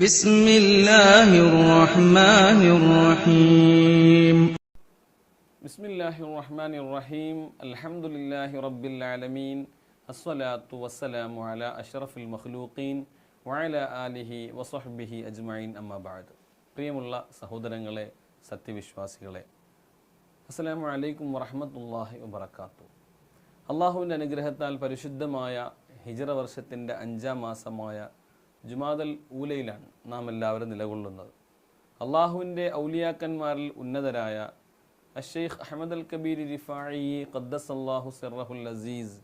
بسم الله الرحمن الرحيم بسم الله الرحمن الرحيم الحمد لله رب العالمين الصلاة والسلام على أشرف المخلوقين وعلى آله وصحبه أجمعين أما بعد പ്രിയമുള്ള സഹോദരങ്ങളെ സത്യവിശ്വാസികളെ അസ്സലാമു അലൈക്കും വറഹമത്തല്ലാഹി വബർക്കാത്തു അള്ളാഹുവിൻ്റെ അനുഗ്രഹത്താൽ പരിശുദ്ധമായ ഹിജറ വർഷത്തിൻ്റെ അഞ്ചാം മാസമായ ജുമാദൽ ഊലയിലാണ് നാം എല്ലാവരും നിലകൊള്ളുന്നത്. അള്ളാഹുവിന്റെ ഔലിയാക്കന്മാരിൽ ഉന്നതരായ അഷെയ്ഖ് അഹമ്മദ് അൽ കബീർ റിഫായി ഖദ്ദസ് അള്ളാഹു സിറഹുൽ അസീസ്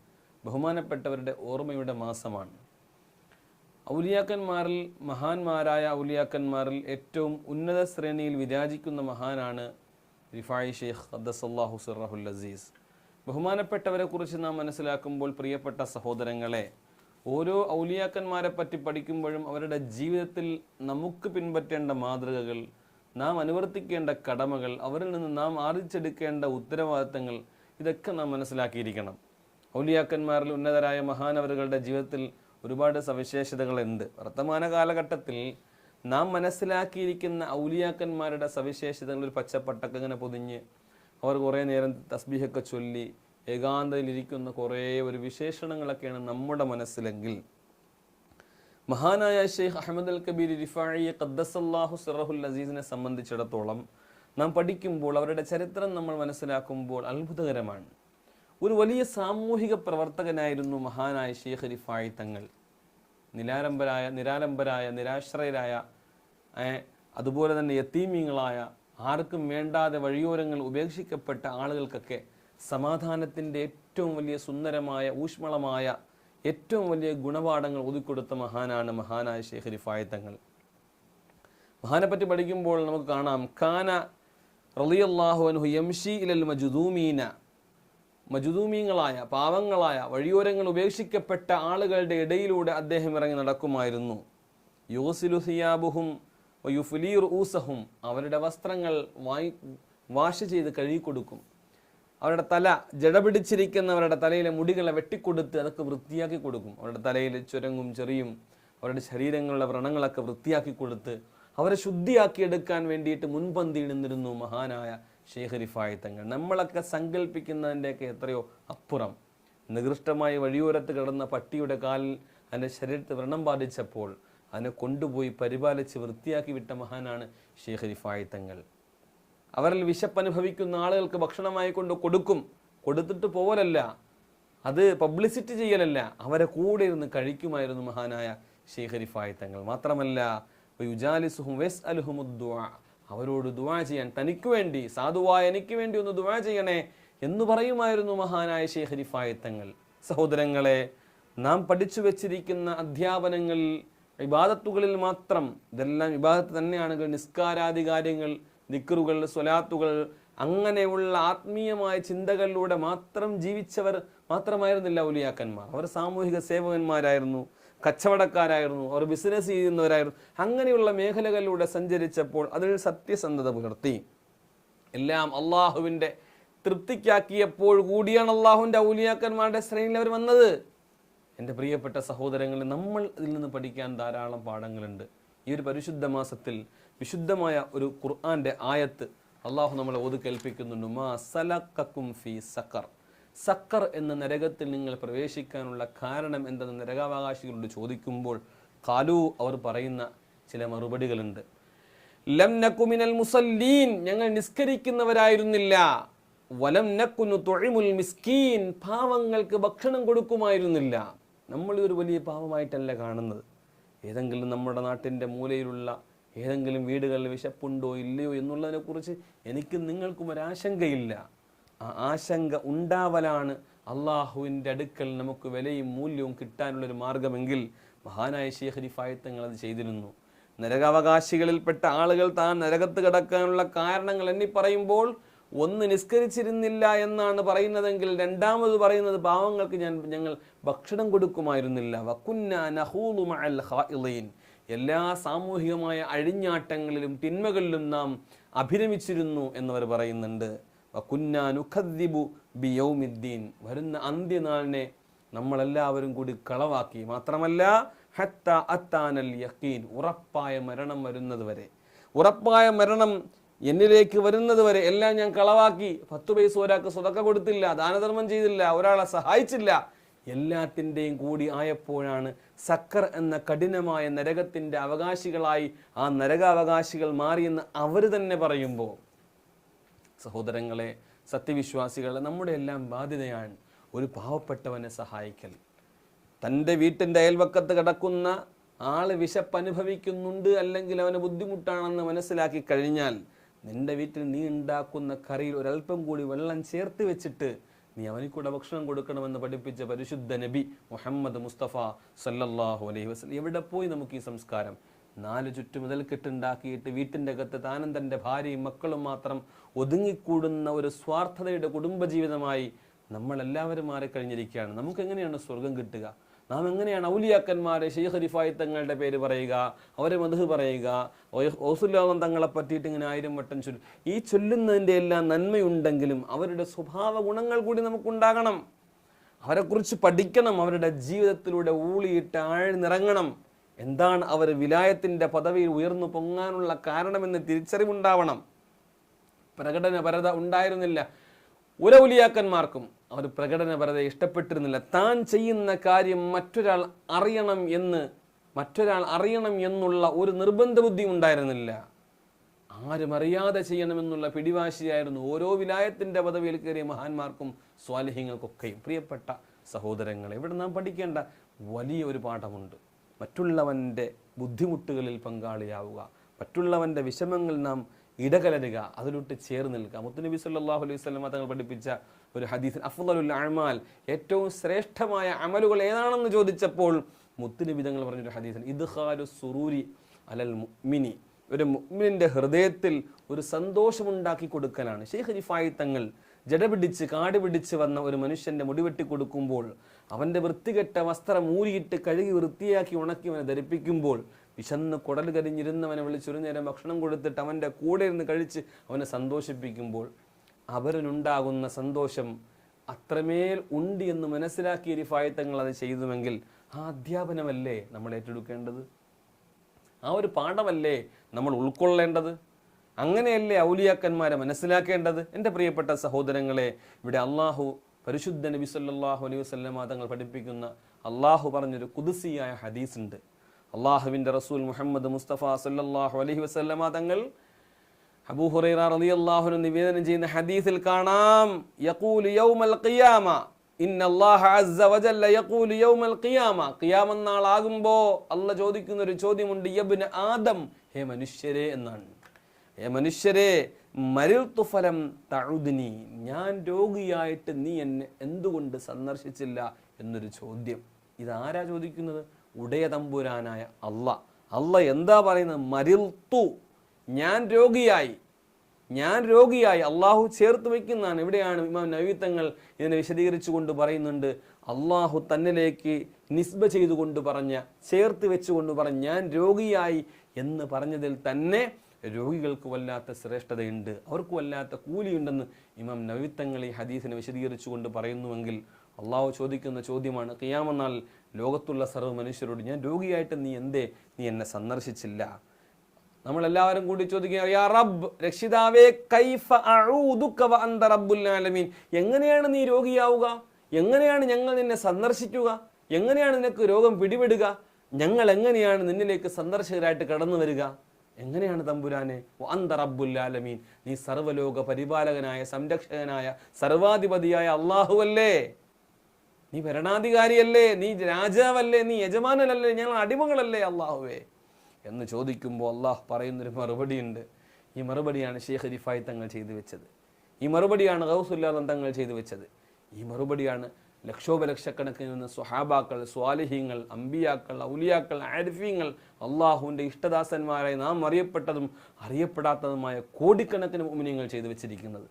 ബഹുമാനപ്പെട്ടവരുടെ ഓർമ്മയുടെ മാസമാണ്. ഔലിയാക്കന്മാരിൽ മഹാന്മാരായ ഔലിയാക്കന്മാരിൽ ഏറ്റവും ഉന്നത ശ്രേണിയിൽ വിരാജിക്കുന്ന മഹാനാണ് റിഫായി ഷെയ്ഖ് ഖദ്ദസ് അള്ളാഹു സിറഹുൽ അസീസ്. ബഹുമാനപ്പെട്ടവരെക്കുറിച്ച് നാം മനസ്സിലാക്കുമ്പോൾ പ്രിയപ്പെട്ട സഹോദരങ്ങളെ ഓരോ ഔലിയാക്കന്മാരെ പറ്റി പഠിക്കുമ്പോഴും അവരുടെ ജീവിതത്തിൽ നമുക്ക് പിൻപറ്റേണ്ട മാതൃകകൾ നാം അനുവർത്തിക്കേണ്ട കടമകൾ അവരിൽ നിന്ന് നാം ആർജിച്ചെടുക്കേണ്ട ഉത്തരവാദിത്തങ്ങൾ ഇതൊക്കെ നാം മനസ്സിലാക്കിയിരിക്കണം. ഔലിയാക്കന്മാരിൽ ഉന്നതരായ മഹാനവരുകളുടെ ജീവിതത്തിൽ ഒരുപാട് സവിശേഷതകളുണ്ട്. വർത്തമാന കാലഘട്ടത്തിൽ നാം മനസ്സിലാക്കിയിരിക്കുന്ന ഔലിയാക്കന്മാരുടെ സവിശേഷതകൾ ഒരു പച്ചപ്പട്ടക്കങ്ങനെ പൊതിഞ്ഞ് അവർ കുറേ നേരം തസ്ബീഹൊക്കെ ചൊല്ലി ഏകാന്തയിലിരിക്കുന്ന കുറേ ഒരു വിശേഷണങ്ങളൊക്കെയാണ് നമ്മുടെ മനസ്സിലെങ്കിൽ. മഹാനായ ഷെയ്ഖ് അഹമ്മദ് അൽ കബീർ റിഫായി ഖദ്ദസല്ലാഹു സിറഹുൽ അസീസിനെ സംബന്ധിച്ചിടത്തോളം നാം പഠിക്കുമ്പോൾ അവരുടെ ചരിത്രം നമ്മൾ മനസ്സിലാക്കുമ്പോൾ അത്ഭുതകരമാണ്. ഒരു വലിയ സാമൂഹിക പ്രവർത്തകനായിരുന്നു മഹാനായ ഷെയ്ഖ് റിഫായി തങ്ങൾ. നിരാലംബരായ നിരാലംബരായ നിരാശ്രയരായ അതുപോലെ തന്നെ യത്തീമീങ്ങളായ ആർക്കും വേണ്ടാതെ വഴിയോരങ്ങൾ ഉപേക്ഷിക്കപ്പെട്ട ആളുകൾക്കൊക്കെ സമാധാനത്തിന്റെ ഏറ്റവും വലിയ സുന്ദരമായ ഊഷ്മളമായ ഏറ്റവും വലിയ ഗുണപാഠങ്ങൾ ഒതുക്കൊടുത്ത മഹാനാണ് മഹാനായ ഷെയ്ഖ് റിഫായി തങ്ങൾ. മഹാനെ പറ്റി പഠിക്കുമ്പോൾ നമുക്ക് കാണാം ഖാന റളിയല്ലാഹു അൻഹു യംഷി ഇലൽ മജുദൂമീന. മജുദൂമീങ്ങളായ പാവങ്ങളായ വഴിയോരങ്ങൾ ഉപേക്ഷിക്കപ്പെട്ട ആളുകളുടെ ഇടയിലൂടെ അദ്ദേഹം ഇറങ്ങി നടക്കുമായിരുന്നു. യോസിലു സിയാബുഹും യുഫുലീർ ഊസഹും അവരുടെ വസ്ത്രങ്ങൾ വായി വാഷ് ചെയ്ത് കഴുകിക്കൊടുക്കും. അവരുടെ തല ജട പിടിച്ചിരിക്കുന്നവരുടെ തലയിലെ മുടികളെ വെട്ടിക്കൊടുത്ത് അതൊക്കെ വൃത്തിയാക്കി കൊടുക്കും. അവരുടെ തലയിൽ ചുരങ്ങും ചെറിയും അവരുടെ ശരീരങ്ങളിലെ വ്രണങ്ങളൊക്കെ വൃത്തിയാക്കി കൊടുത്ത് അവരെ ശുദ്ധിയാക്കിയെടുക്കാൻ വേണ്ടിയിട്ട് മുൻപന്തിയിൽ നിന്നിരുന്നു മഹാനായ ശേഖരിഫായ തങ്ങൾ. നമ്മളൊക്കെ സങ്കല്പിക്കുന്നതിന്റെയൊക്കെ എത്രയോ അപ്പുറം. നികൃഷ്ടമായ വഴിയോരത്ത് കിടന്ന പട്ടിയുടെ കാലിൽ അതിന്റെ ശരീരത്തിൽ വ്രണം ബാധിച്ചപ്പോൾ അതിനെ കൊണ്ടുപോയി പരിപാലിച്ച് വൃത്തിയാക്കി വിട്ട മഹാനാണ് ശേഖരിഫായ തങ്ങൾ. അവരിൽ വിശപ്പനുഭവിക്കുന്ന ആളുകൾക്ക് ഭക്ഷണമായി കൊണ്ട് കൊടുക്കും. കൊടുത്തിട്ട് പോവലല്ല. അത് പബ്ലിസിറ്റി ചെയ്യലല്ല. അവരെ കൂടെ ഇരുന്ന് കഴിക്കുമായിരുന്നു മഹാനായ ഷെയ്ഖ് റിഫായി തങ്ങൾ. മാത്രമല്ല യുജാലിസുഹും വെസ് അലുഹുമുദ്ദുആ അവരോട് ദുആ ചെയ്യാൻ തനിക്ക് വേണ്ടി സാധുവായ എനിക്ക് വേണ്ടി ഒന്ന് ദുവാ ചെയ്യണേ എന്ന് പറയുമായിരുന്നു മഹാനായ ഷെയ്ഖ് റിഫായി തങ്ങൾ. സഹോദരങ്ങളെ നാം പഠിച്ചു വെച്ചിരിക്കുന്ന അധ്യാപനങ്ങളിൽ വിവാദത്തുകളിൽ മാത്രം ഇതെല്ലാം വിവാദത്ത് തന്നെയാണെങ്കിൽ നിസ്കാരാദി കാര്യങ്ങൾ ദിക്റുകൾ സ്വലാത്തുകൾ അങ്ങനെയുള്ള ആത്മീയമായ ചിന്തകളിലൂടെ മാത്രം ജീവിച്ചവർ മാത്രമായിരുന്നില്ല ഔലിയാക്കന്മാർ. അവർ സാമൂഹിക സേവകന്മാരായിരുന്നു കച്ചവടക്കാരായിരുന്നു അവർ ബിസിനസ് ചെയ്യുന്നവരായിരുന്നു. അങ്ങനെയുള്ള മേഖലകളിലൂടെ സഞ്ചരിച്ചപ്പോൾ അതിൽ സത്യസന്ധത പുലർത്തി. എല്ലാം അള്ളാഹുവിന്റെ തൃപ്തിക്കാക്കിയപ്പോൾ കൂടിയാണ് അള്ളാഹുവിന്റെ ഔലിയാക്കന്മാരുടെ ശ്രേണിയിൽ അവർ വന്നത്. എന്റെ പ്രിയപ്പെട്ട സഹോദരങ്ങളെ നമ്മൾ ഇതിൽ നിന്ന് പഠിക്കാൻ ധാരാളം പാഠങ്ങളുണ്ട്. ഈ ഒരു പരിശുദ്ധ മാസത്തിൽ വിശുദ്ധമായ ഒരു ഖുർആന്റെ ആയത്ത് അള്ളാഹു നമ്മളെ ഓത് കേൾപ്പിക്കുന്നുണ്ട്. മാ സലക്കും ഫി സക്കർ സക്കർ എന്ന നരകത്തിൽ നിങ്ങൾ പ്രവേശിക്കാനുള്ള കാരണം എന്തെന്ന് നരകാവകാശികളോട് ചോദിക്കുമ്പോൾ കാലു അവർ പറയുന്ന ചില മറുപടികളുണ്ട്. ലം നക്കുമിനൽ മുസല്ലീൻ. ഞങ്ങൾ നിസ്കരിക്കുന്നവരായിരുന്നില്ല. വലം നക്കുന്നു തൊഴിമുൽ മിസ്കീൻ. പാവങ്ങൾക്ക് ഭക്ഷണം കൊടുക്കുമായിരുന്നില്ല. നമ്മളിതൊരു വലിയ പാവമായിട്ടല്ല കാണുന്നത്. ഏതെങ്കിലും നമ്മുടെ നാട്ടിന്റെ മൂലയിലുള്ള ഏതെങ്കിലും വീടുകളിൽ വിശപ്പുണ്ടോ ഇല്ലയോ എന്നുള്ളതിനെക്കുറിച്ച് എനിക്കും നിങ്ങൾക്കും ഒരു ആശങ്കയില്ല. ആ ആശങ്ക ഉണ്ടാവലാണ് അള്ളാഹുവിന്റെ അടുക്കൽ നമുക്ക് വിലയും മൂല്യവും കിട്ടാനുള്ളൊരു മാർഗമെങ്കിൽ മഹാനായ ഷെയ്ഖ് റിഫായത്തങ്ങൾ അത് ചെയ്തിരുന്നു. നരകാവകാശികളിൽപ്പെട്ട ആളുകൾ താൻ നരകത്ത് കിടക്കാനുള്ള കാരണങ്ങൾ എന്നി പറയുമ്പോൾ ഒന്ന് നിസ്കരിച്ചിരുന്നില്ല എന്നാണ് പറയുന്നതെങ്കിൽ രണ്ടാമത് പറയുന്നത് പാവങ്ങൾക്ക് ഞാൻ ഞങ്ങൾ ഭക്ഷണം കൊടുക്കുമായിരുന്നില്ല. വക്കുന്ന നഹൂലു മഅൽ ഖായിളീൻ എല്ലാ സാമൂഹികമായ അഴിഞ്ഞാട്ടങ്ങളിലും തിന്മകളിലും നാം അഭിരമിച്ചിരുന്നു എന്നവർ പറയുന്നുണ്ട്. വക്കുന്ന ബി യൗമിദ്ദീൻ. വരുന്ന അന്ത്യനാളിനെ നമ്മളെല്ലാവരും കൂടി കളവാക്കി. മാത്രമല്ല ഹത്ത അത്താനൽ യക്കീൻ ഉറപ്പായ മരണം വരുന്നത് വരെ ഉറപ്പായ മരണം എന്നിലേക്ക് വരുന്നത് വരെ എല്ലാം ഞാൻ കളവാക്കി. പത്ത് പൈസ ഒരാൾക്ക് സ്വതക്ക കൊടുത്തില്ല ദാനധർമ്മം ചെയ്തില്ല ഒരാളെ സഹായിച്ചില്ല. എല്ലാത്തിന്റെയും കൂടി ആയപ്പോഴാണ് സക്കർ എന്ന കഠിനമായ നരകത്തിന്റെ അവകാശികളായി ആ നരകാവകാശികൾ മാറിയെന്ന് അവർ തന്നെ പറയുമ്പോൾ സഹോദരങ്ങളെ സത്യവിശ്വാസികളെ നമ്മുടെ എല്ലാം ബാധ്യതയാണ് ഒരു പാവപ്പെട്ടവനെ സഹായിക്കൽ. തന്റെ വീട്ടിന്റെ അയൽവക്കത്ത് കിടക്കുന്ന ആൾ വിശപ്പനുഭവിക്കുന്നുണ്ട് അല്ലെങ്കിൽ അവന് ബുദ്ധിമുട്ടാണെന്ന് മനസ്സിലാക്കി കഴിഞ്ഞാൽ നിന്റെ വീട്ടിൽ നീ ഉണ്ടാക്കുന്ന കറിയിൽ ഒരല്പം കൂടി വെള്ളം ചേർത്ത് വെച്ചിട്ട് നീ അവനിക്ക് ഭക്ഷണം കൊടുക്കണമെന്ന് പഠിപ്പിച്ച പരിശുദ്ധ നബി മുഹമ്മദ് മുസ്തഫ സല്ലല്ലാഹു അലൈഹി വസ്ലം എവിടെ പോയി നമുക്ക് ഈ സംസ്കാരം? നാല് ചുറ്റുമുതൽ കെട്ടുണ്ടാക്കിയിട്ട് വീട്ടിന്റെ അകത്ത് താനും തന്റെ ഭാര്യയും മക്കളും മാത്രം ഒതുങ്ങിക്കൂടുന്ന ഒരു സ്വാർത്ഥതയുടെ കുടുംബജീവിതമായി നമ്മളെല്ലാവരും മാറിക്കഴിഞ്ഞിരിക്കുകയാണ്. നമുക്കെങ്ങനെയാണ് സ്വർഗം കിട്ടുക? നാം എങ്ങനെയാണ് ഔലിയാക്കന്മാരെ ഷെയ്ഖ് തങ്ങളുടെ പേര് പറയുക അവരെ മധു പറയുക ഓസുല്ലാദം തങ്ങളെ പറ്റിയിട്ട് ഇങ്ങനെ ആയിരം വട്ടം ചൊല്ലും. ഈ ചൊല്ലുന്നതിന്റെ എല്ലാം നന്മയുണ്ടെങ്കിലും അവരുടെ സ്വഭാവ ഗുണങ്ങൾ കൂടി നമുക്കുണ്ടാകണം. അവരെക്കുറിച്ച് പഠിക്കണം അവരുടെ ജീവിതത്തിലൂടെ ഊളിയിട്ട് ആഴ്ന്നിറങ്ങണം. എന്താണ് അവർ വിലായത്തിന്റെ പദവിയിൽ ഉയർന്നു പൊങ്ങാനുള്ള കാരണമെന്ന് തിരിച്ചറിവുണ്ടാവണം. പ്രകടനപരത ഉണ്ടായിരുന്നില്ല. ഉലൗലിയാക്കന്മാർക്കും അവർ പ്രകടനപരത ഇഷ്ടപ്പെട്ടിരുന്നില്ല. താൻ ചെയ്യുന്ന കാര്യം മറ്റൊരാൾ അറിയണം എന്ന് മറ്റൊരാൾ അറിയണം എന്നുള്ള ഒരു നിർബന്ധ ബുദ്ധി ഉണ്ടായിരുന്നില്ല. ആരും അറിയാതെ ചെയ്യണമെന്നുള്ള പിടിവാശിയായിരുന്നു ഓരോ വിലായത്തിന്റെ പദവിയിൽ കയറിയ മഹാന്മാർക്കും സ്വാലിഹ്യങ്ങൾക്കൊക്കെയും. പ്രിയപ്പെട്ട സഹോദരങ്ങൾ ഇവിടെ നാം പഠിക്കേണ്ട വലിയ ഒരു പാഠമുണ്ട്. മറ്റുള്ളവന്റെ ബുദ്ധിമുട്ടുകളിൽ പങ്കാളിയാവുക മറ്റുള്ളവന്റെ വിഷമങ്ങൾ നാം ഇടകലരുക അതിലോട്ട് ചേർന്ന് നിൽക്കുക. മുത്തുനബി സല്ലല്ലാഹു അലൈഹി സ്വലമ തങ്ങൾ പഠിപ്പിച്ച ഒരു ഹദീസ് അഫ്ദലുൽ അഅമാൽ ഏറ്റവും ശ്രേഷ്ഠമായ അമലുകൾ ഏതാണെന്ന് ചോദിച്ചപ്പോൾ മുത്തുനബി തങ്ങൾ പറഞ്ഞൊരു ഹദീസിൽ ഇദ്ഹാലു സുറൂരി അലൽ മുഅ്മിനി ഒരു മുഅ്മിനിന്റെ ഹൃദയത്തിൽ ഒരു സന്തോഷമുണ്ടാക്കി കൊടുക്കലാണ്. ഷെയ്ഖ് റിഫായി തങ്ങൾ ജട പിടിച്ച് കാട് പിടിച്ച് വന്ന ഒരു മനുഷ്യന്റെ മുടിവെട്ടി കൊടുക്കുമ്പോൾ അവന്റെ വൃത്തികെട്ട വസ്ത്രം ഊരിയിട്ട് കഴുകി വൃത്തിയാക്കി ഉണക്കി അവനെ ധരിപ്പിക്കുമ്പോൾ വിശന്ന് കുടൽ കരിഞ്ഞിരുന്നവനെ വിളിച്ചൊരു നേരം ഭക്ഷണം കൊടുത്തിട്ട് അവന്റെ കൂടെ ഇരുന്ന് കഴിച്ച് അവനെ സന്തോഷിപ്പിക്കുമ്പോൾ അവരനുണ്ടാകുന്ന സന്തോഷം അത്രമേൽ ഉണ്ട് എന്ന് മനസ്സിലാക്കിയ രിഫായത്തങ്ങൾ തങ്ങൾ അത് ചെയ്തുവെങ്കിൽ ആ അധ്യാപനമല്ലേ നമ്മൾ ഏറ്റെടുക്കേണ്ടത്? ആ ഒരു പാഠമല്ലേ നമ്മൾ ഉൾക്കൊള്ളേണ്ടത്? അങ്ങനെയല്ലേ ഔലിയാക്കന്മാരെ മനസ്സിലാക്കേണ്ടത്? എന്റെ പ്രിയപ്പെട്ട സഹോദരങ്ങളെ ഇവിടെ അള്ളാഹു പരിശുദ്ധ നബി സല്ലാഹു അലൈഹി വസല്ലമ തങ്ങൾ പഠിപ്പിക്കുന്ന അള്ളാഹു പറഞ്ഞൊരു കുതിസിയായ ഹദീസ് ഉണ്ട് അള്ളാഹുവിന്റെ റസൂൽ മുഹമ്മദ് മുസ്തഫ സല്ലാഹു അലഹി വസല്ലമ തങ്ങൾ അബൂ ഹുറൈറ റളിയല്ലാഹു നിവേദനം ചെയ്യുന്ന ഹദീസിൽ കാണാം. യഖൂലു യൗമൽ ഖിയാമ. ഇന്ന അസ്സ വജല്ല യഖൂലു യൗമൽ ഖിയാമ. ഖിയാമത്ത് നാളാകുമ്പോൾ അല്ല ചോദിക്കുന്ന ഒരു ചോദ്യമുണ്ട് യബ്ന ആദം. ഹേ മനുഷ്യരെ എന്നാണ്. ഹേ മനുഷ്യരെ മരിൽത്തു ഫലം തഴുദിനി ഞാൻ രോഗിയായിട്ട് നീ എന്നെ എന്തുകൊണ്ട് സന്ദർശിച്ചില്ല എന്നൊരു ചോദ്യം. ഇതാരാ ചോദിക്കുന്നത്? ഉടയ തമ്പുരാനായ അല്ല അല്ല എന്താ പറയുന്നത്? മരിൽത്തു ഞാൻ രോഗിയായി. ഞാൻ രോഗിയായി. അള്ളാഹു ചേർത്ത് വയ്ക്കുന്നതാണ്. ഇവിടെയാണ് ഇമാം നവീത്തങ്ങൾ ഇതിനെ വിശദീകരിച്ചു കൊണ്ട് പറയുന്നുണ്ട്. അള്ളാഹു തന്നിലേക്ക് നിസ്ബ ചെയ്തുകൊണ്ട് പറഞ്ഞ ചേർത്ത് വെച്ചുകൊണ്ട് പറഞ്ഞ ഞാൻ രോഗിയായി എന്ന് പറഞ്ഞതിൽ തന്നെ രോഗികൾക്ക് വല്ലാത്ത ശ്രേഷ്ഠതയുണ്ട്. അവർക്ക് വല്ലാത്ത കൂലിയുണ്ടെന്ന് ഇമാം നവീത്തങ്ങൾ ഈ ഹദീസിനെ വിശദീകരിച്ചുകൊണ്ട് പറയുന്നുവെങ്കിൽ അള്ളാഹു ചോദിക്കുന്ന ചോദ്യമാണ് കിയാമനാൾ ലോകത്തുള്ള സർവ മനുഷ്യരോട് ഞാൻ രോഗിയായിട്ട് നീ എന്തേ? നീ എന്നെ സന്ദർശിച്ചില്ല. നമ്മളെല്ലാവരും കൂടി ചോദിക്കുക യാ റബ്ബ് രക്ഷിതാവേ കൈഫ അന്ത റബ്ബുൽ ആലമീൻ. എങ്ങനെയാണ് നീ രോഗിയാവുക? എങ്ങനെയാണ് ഞങ്ങൾ നിന്നെ സന്ദർശിക്കുക? എങ്ങനെയാണ് നിനക്ക് രോഗം പിടിപെടുക? ഞങ്ങൾ എങ്ങനെയാണ് നിന്നിലേക്ക് സന്ദർശകരായിട്ട് കടന്നു വരിക? എങ്ങനെയാണ് തമ്പുരാനെ? അന്ത റബ്ബുല്ലാലമീൻ നീ സർവലോക പരിപാലകനായ സംരക്ഷകനായ സർവാധിപതിയായ അള്ളാഹുവല്ലേ നീ ഭരണാധികാരിയല്ലേ നീ രാജാവല്ലേ നീ യജമാനനല്ലേ ഞങ്ങൾ അടിമകളല്ലേ അള്ളാഹുവേ എന്ന് ചോദിക്കുമ്പോൾ അള്ളാഹ് പറയുന്നൊരു മറുപടിയുണ്ട്. ഈ മറുപടിയാണ് ഷെയ്ഖ് റിഫായി തങ്ങൾ ചെയ്തു വെച്ചത്. ഈ മറുപടിയാണ് ഗൗസുല്ലാദം തങ്ങൾ ചെയ്തു വെച്ചത്. ഈ മറുപടിയാണ് ലക്ഷോപലക്ഷക്കണക്കിന് നിന്ന് സ്വഹാബാക്കൾ സ്വാലിഹീങ്ങൾ അമ്പിയാക്കൾ ഔലിയാക്കൾ ആരിഫീങ്ങൾ അള്ളാഹുവിന്റെ ഇഷ്ടദാസന്മാരായി നാം അറിയപ്പെട്ടതും അറിയപ്പെടാത്തതുമായ കോടിക്കണക്കിന് ഉമിനിയങ്ങൾ ചെയ്തു വെച്ചിരിക്കുന്നത്.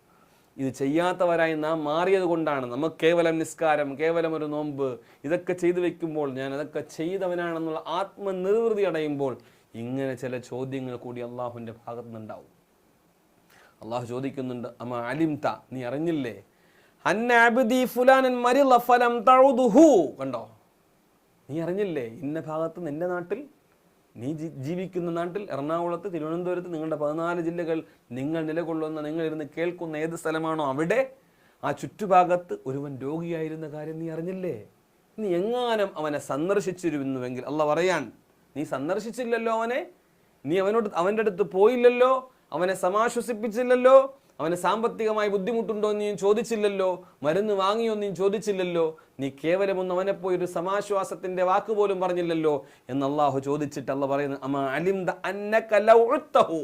ഇത് ചെയ്യാത്തവരായി നാം മാറിയത് കൊണ്ടാണ്. നമുക്ക് കേവലം നിസ്കാരം കേവലം ഒരു നോമ്പ് ഇതൊക്കെ ചെയ്തു വെക്കുമ്പോൾ ഞാൻ അതൊക്കെ ചെയ്തവനാണെന്നുള്ള ആത്മനിർവൃതി അടയുമ്പോൾ ഇങ്ങനെ ചില ചോദ്യങ്ങൾ കൂടി അള്ളാഹുവിന്റെ ഭാഗത്തു നിന്നുണ്ടാവും അള്ളാഹു ചോദിക്കുന്നുണ്ട് അമ്മ അലിംത? നീ അറിഞ്ഞില്ലേ? ഫുലാനൻ ഫലം കണ്ടോ? നീ അറിഞ്ഞില്ലേ? ഇന്ന ഭാഗത്ത് നിന്റെ നാട്ടിൽ നീ ജീവിക്കുന്ന നാട്ടിൽ എറണാകുളത്ത് തിരുവനന്തപുരത്ത് നിങ്ങളുടെ പതിനാല് ജില്ലകൾ നിങ്ങൾ നിലകൊള്ളുന്ന നിങ്ങൾ ഇരുന്ന് കേൾക്കുന്ന ഏത് സ്ഥലമാണോ അവിടെ ആ ചുറ്റുഭാഗത്ത് ഒരുവൻ രോഗിയായിരുന്ന കാര്യം നീ അറിഞ്ഞില്ലേ? നീ എങ്ങാനും അവനെ സന്ദർശിച്ചിരുന്നുവെങ്കിൽ അല്ല പറയാൻ നീ സന്ദർശിച്ചില്ലല്ലോ അവനെ? നീ അവനോട് അവന്റെ അടുത്ത് പോയില്ലല്ലോ? അവനെ സമാശ്വസിപ്പിച്ചില്ലല്ലോ? അവന് സാമ്പത്തികമായി ബുദ്ധിമുട്ടുണ്ടോ എന്ന് ഞാൻ ചോദിച്ചില്ലല്ലോ? മരുന്ന് വാങ്ങിയോ നീ ചോദിച്ചില്ലല്ലോ? നീ കേവലം ഒന്ന് അവനെ പോയി ഒരു സമാശ്വാസത്തിന്റെ വാക്ക് പോലും പറഞ്ഞില്ലല്ലോ? എന്ന് അള്ളാഹു ചോദിച്ചിട്ട് അല്ല പറയുന്നത് അമ്മ അലിംദ അന്നക ലൗ ഉത്തഹു.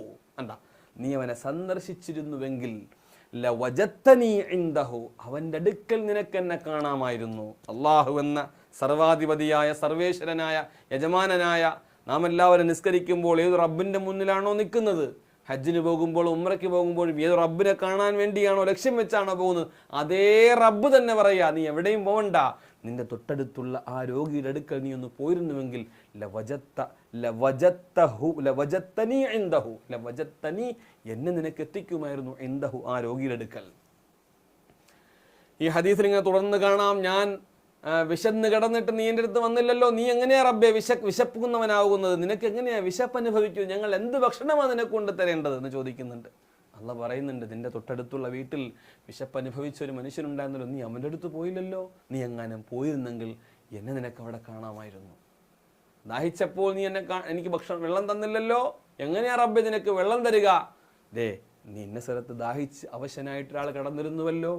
നീ അവനെ സന്ദർശിച്ചിരുന്നുവെങ്കിൽ. അവന്റെ അടുക്കൽ നിനക്ക് എന്നെ കാണാമായിരുന്നു. അള്ളാഹു എന്ന സർവാധിപതിയായ സർവേശ്വരനായ യജമാനനായ നാം എല്ലാവരും നിസ്കരിക്കുമ്പോൾ ഏത് റബ്ബിന്റെ മുന്നിലാണോ നിൽക്കുന്നത്? ഹജ്ജിന് പോകുമ്പോൾ ഉമ്രയ്ക്ക് പോകുമ്പോഴും ഏത് റബ്ബിനെ കാണാൻ വേണ്ടിയാണോ ലക്ഷ്യം വെച്ചാണോ പോകുന്നത്? അതേ റബ്ബ് തന്നെ പറയുക നീ എവിടെയും പോകണ്ട നിന്റെ തൊട്ടടുത്തുള്ള ആ രോഗിയുടെ അടുക്കൽ നീ ഒന്ന് പോയിരുന്നുവെങ്കിൽ ലവജത്ത ലവജത്തഹു ലവജത്തനി എന്നെ നിനക്ക് എത്തിക്കുമായിരുന്നു ഇൻദഹു ആ രോഗിയുടെ അടുക്കൽ. ഈ ഹദീസിൽ ഇങ്ങനെ തുടർന്ന് കാണാം ഞാൻ വിശന്ന് കിടന്നിട്ട് നീ എന്റെ അടുത്ത് വന്നില്ലല്ലോ. നീ എങ്ങനെയാ റബ്ബെ വിശ വിശപ്പുന്നവനാകുന്നത് നിനക്ക് എങ്ങനെയാ വിശപ്പ് അനുഭവിക്കൂ ഞങ്ങൾ എന്ത് ഭക്ഷണമാണ് നിനക്ക് കൊണ്ട് തരേണ്ടത് എന്ന് ചോദിക്കുന്നുണ്ട്. അല്ല പറയുന്നുണ്ട് നിന്റെ തൊട്ടടുത്തുള്ള വീട്ടിൽ വിശപ്പ് അനുഭവിച്ച ഒരു മനുഷ്യനുണ്ടായിരുന്നല്ലോ. നീ അവന്റെ അടുത്ത് പോയില്ലല്ലോ. നീ എങ്ങാനും പോയിരുന്നെങ്കിൽ എന്നെ നിനക്ക് അവിടെ കാണാമായിരുന്നു. ദാഹിച്ചപ്പോൾ നീ എന്നെ എനിക്ക് ഭക്ഷണം വെള്ളം തന്നില്ലല്ലോ. എങ്ങനെയാ റബ്ബെ നിനക്ക് വെള്ളം തരിക? ദേ നീ എന്നെ സ്ഥലത്ത് ദാഹിച്ച് അവശനായിട്ട് ഒരാൾ കടന്നിരുന്നുവല്ലോ.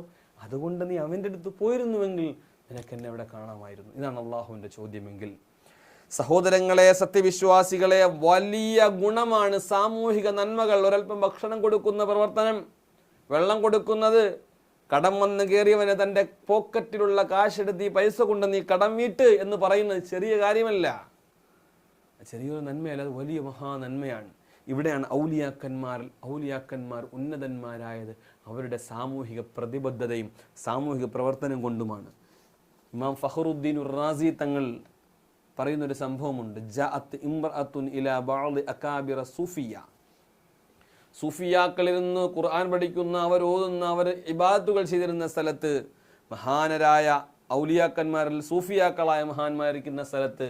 അതുകൊണ്ട് നീ അവന്റെ അടുത്ത് പോയിരുന്നുവെങ്കിൽ നിനക്ക് എന്നെ അവിടെ കാണാമായിരുന്നു. ഇതാണ് അള്ളാഹുവിന്റെ ചോദ്യമെങ്കിൽ സഹോദരങ്ങളെ സത്യവിശ്വാസികളെ വലിയ ഗുണമാണ് സാമൂഹിക നന്മകൾ. ഒരൽപ്പം ഭക്ഷണം കൊടുക്കുന്ന പ്രവർത്തനം വെള്ളം കൊടുക്കുന്നത് കടം വന്ന് കയറിയവന് തന്റെ പോക്കറ്റിലുള്ള കാശെടുത്ത് ഈ പൈസ കൊണ്ട് നീ കടം വീട്ട് എന്ന് പറയുന്നത് ചെറിയ കാര്യമല്ല. ചെറിയൊരു നന്മയല്ല അത് വലിയ മഹാനന്മയാണ് ഇവിടെയാണ് ഔലിയാക്കന്മാർ ഔലിയാക്കന്മാർ ഉന്നതന്മാരായത്. അവരുടെ സാമൂഹിക പ്രതിബദ്ധതയും സാമൂഹിക പ്രവർത്തനം കൊണ്ടുമാണ്. ഇമാം ഫഹറുദ്ദീൻ റാസി തങ്ങൾ പറയുന്നൊരു സംഭവമുണ്ട്. ജഅത്ത് ഇംറഅത്തുൻ സൂഫിയാക്കളിൽ നിന്ന് ഖുർആൻ പഠിക്കുന്ന അവർ ഓതുന്ന അവർ ഇബാദത്തുകൾ ചെയ്തിരുന്ന സ്ഥലത്ത് മഹാനരായ ഔലിയാക്കന്മാരിൽ സൂഫിയാക്കളായ മഹാന്മാരിക്കുന്ന സ്ഥലത്ത്